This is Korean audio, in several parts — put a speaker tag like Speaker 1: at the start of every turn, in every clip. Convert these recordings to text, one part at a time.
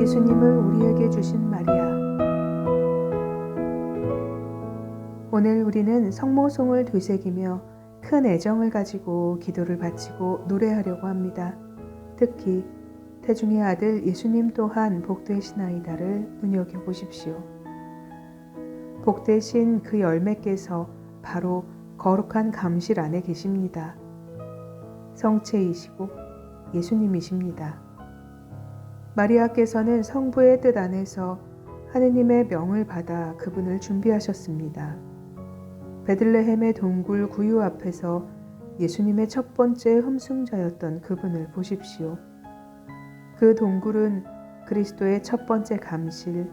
Speaker 1: 예수님을 우리에게 주신 마리아. 오늘 우리는 성모송을 되새기며 큰 애정을 가지고 기도를 바치고 노래하려고 합니다. 특히 태중의 아들 예수님 또한 복되시나이다를 눈여겨보십시오. 복되신 그 열매께서 바로 거룩한 감실 안에 계십니다. 성체이시고 예수님이십니다. 마리아께서는 성부의 뜻 안에서 하느님의 명을 받아 그분을 준비하셨습니다. 베들레헴의 동굴 구유 앞에서 예수님의 첫 번째 흠숭자였던 그분을 보십시오. 그 동굴은 그리스도의 첫 번째 감실,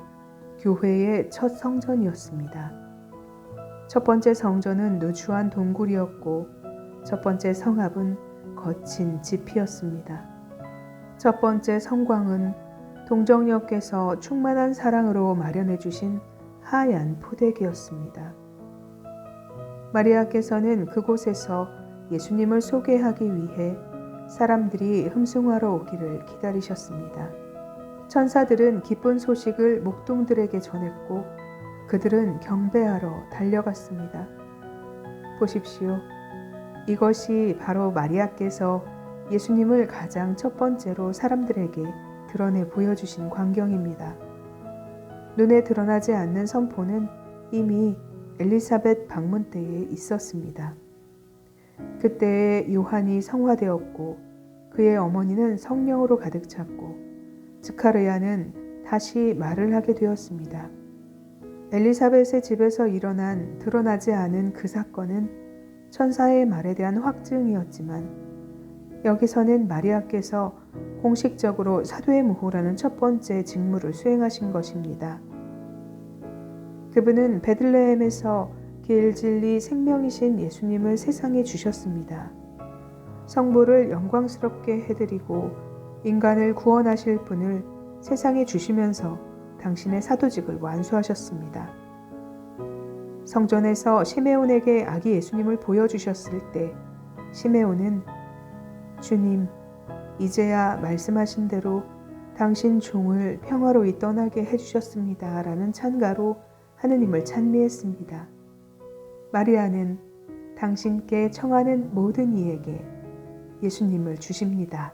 Speaker 1: 교회의 첫 성전이었습니다. 첫 번째 성전은 누추한 동굴이었고, 첫 번째 성합은 거친 지피였습니다. 첫 번째 성광은 동정녀께서 충만한 사랑으로 마련해 주신 하얀 포대기였습니다. 마리아께서는 그곳에서 예수님을 소개하기 위해 사람들이 흠숭하러 오기를 기다리셨습니다. 천사들은 기쁜 소식을 목동들에게 전했고 그들은 경배하러 달려갔습니다. 보십시오. 이것이 바로 마리아께서 예수님을 가장 첫 번째로 사람들에게 드러내 보여주신 광경입니다. 눈에 드러나지 않는 선포는 이미 엘리사벳 방문 때에 있었습니다. 그때에 요한이 성화되었고 그의 어머니는 성령으로 가득 찼고 스카르야는 다시 말을 하게 되었습니다. 엘리사벳의 집에서 일어난 드러나지 않은 그 사건은 천사의 말에 대한 확증이었지만 여기서는 마리아께서 공식적으로 사도의 무호라는 첫 번째 직무를 수행하신 것입니다. 그분은 베들레헴에서 길 진리 생명이신 예수님을 세상에 주셨습니다. 성부를 영광스럽게 해드리고 인간을 구원하실 분을 세상에 주시면서 당신의 사도직을 완수하셨습니다. 성전에서 시메온에게 아기 예수님을 보여주셨을 때 시메온은 주님, 이제야 말씀하신 대로 당신 종을 평화로이 떠나게 해주셨습니다. 라는 찬가로 하느님을 찬미했습니다. 마리아는 당신께 청하는 모든 이에게 예수님을 주십니다.